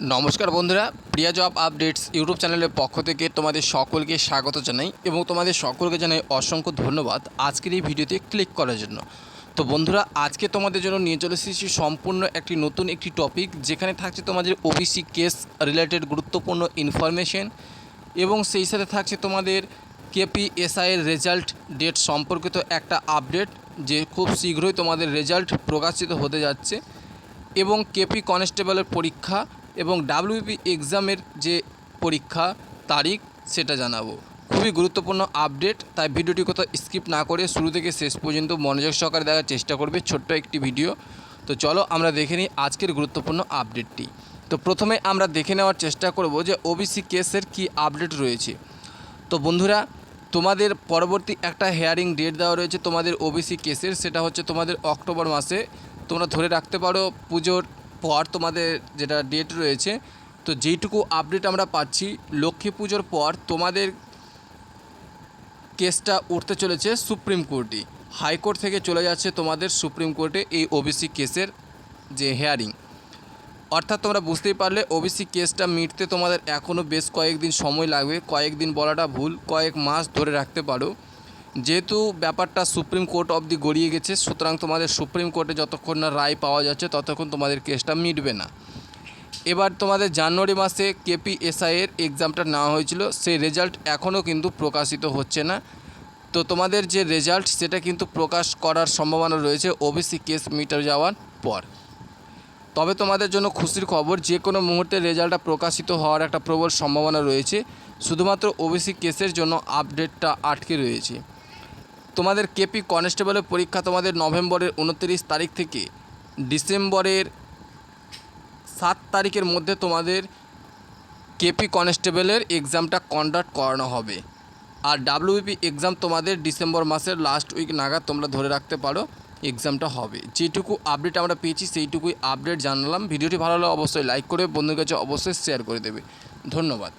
নমস্কার বন্ধুরা, প্রিয়া job updates YouTube চ্যানেলের পক্ষ থেকে তোমাদের সকলকে স্বাগত জানাই এবং তোমাদের সকলকে জানাই অসংখ্য ধন্যবাদ আজকের এই ভিডিওতে ক্লিক করার জন্য। তো বন্ধুরা, আজকে তোমাদের জন্য নিয়ে চলে এসেছি সম্পূর্ণ একটি নতুন একটি টপিক যেখানে থাকছে তোমাদের ওবিসি কেস রিলেটেড গুরুত্বপূর্ণ ইনফরমেশন এবং সেই সাথে থাকছে তোমাদের কেপিএসআইয়ের রেজাল্ট ডেট সম্পর্কিত একটা আপডেট যে খুব শীঘ্রই তোমাদের রেজাল্ট প্রকাশিত হতে যাচ্ছে এবং কেপি কনস্টেবলের পরীক্ষা এবং ডাব্লিউপি এক্সামের যে পরীক্ষা তারিখ সেটা জানাব। খুবই গুরুত্বপূর্ণ আপডেট তাই ভিডিওটি কোথাও স্কিপ না করে শুরু থেকে শেষ পর্যন্ত মনোযোগ সহকারে দেখার চেষ্টা করবে ছোট্ট একটি ভিডিও তো চলো আমরা দেখে নিই আজকের গুরুত্বপূর্ণ আপডেটটি তো প্রথমে আমরা দেখে নেওয়ার চেষ্টা করব যে ওবিসি কেসের কি আপডেট রয়েছে। তো বন্ধুরা, তোমাদের পরবর্তী একটা হেয়ারিং ডেট দেওয়া রয়েছে তোমাদের ওবিসি কেসের সেটা হচ্ছে তোমাদের অক্টোবর মাসে। তোমরা ধরে রাখতে পারো পুজোর পর তোমাদের যেটা ডেট রয়েছে, তো যেইটুকু আপডেট আমরা পাচ্ছি, লক্ষ্মী পুজোর পর তোমাদের কেসটা উঠতে চলেছে সুপ্রিম কোর্টে। হাইকোর্ট থেকে চলে যাচ্ছে তোমাদের সুপ্রিম কোর্টে এই ওবিসি কেসের যে হেয়ারিং অর্থাৎ তোমরা বুঝতেই পারলে ওবিসি কেসটা মিটতে তোমাদের এখনও বেশ কয়েকদিন সময় লাগবে। কয়েকদিন বলাটা ভুল, কয়েক মাস ধরে রাখতে পারো। যেহেতু ব্যাপারটা সুপ্রিম কোর্ট অবধি গড়িয়ে গেছে, সুতরাং তোমাদের সুপ্রিম কোর্টে যতক্ষণ না রায় পাওয়া যাচ্ছে, ততক্ষণ তোমাদের কেসটা মিটবে না। এবার তোমাদের জানুয়ারি মাসে কেপিএসআইয়ের এক্সামটা নেওয়া হয়েছিল, সেই রেজাল্ট এখনও কিন্তু প্রকাশিত হচ্ছে না। তো তোমাদের যে রেজাল্ট সেটা কিন্তু প্রকাশ করার সম্ভাবনা রয়েছে ওবিসি কেস মিটার যাওয়ার পর। তবে তোমাদের জন্য খুশির খবর, যে কোনো মুহূর্তে রেজাল্টটা প্রকাশিত হওয়ার একটা প্রবল সম্ভাবনা রয়েছে, শুধুমাত্র ওবিসি কেসের জন্য আপডেটটা আটকে রয়েছে। তোমাদের কেপি কনস্টেবলের পরীক্ষা তোমাদের নভেম্বরের উনত্রিশ তারিখ থেকে ডিসেম্বরের সাত তারিখের মধ্যে তোমাদের কেপি কনস্টেবলের এক্সামটা কন্ডাক্ট করানো হবে। আর ডাব্লিউপি এক্সাম তোমাদের ডিসেম্বর মাসের লাস্ট উইক নাগাদ তোমরা ধরে রাখতে পারো, এক্সামটা হবে। যেটুকু আপডেট আমরা পেয়েছি, সেইটুকুই আপডেট জানালাম। ভিডিওটি ভালো লাগলে অবশ্যই লাইক করে বন্ধুর কাছে অবশ্যই শেয়ার করে দেবে। ধন্যবাদ।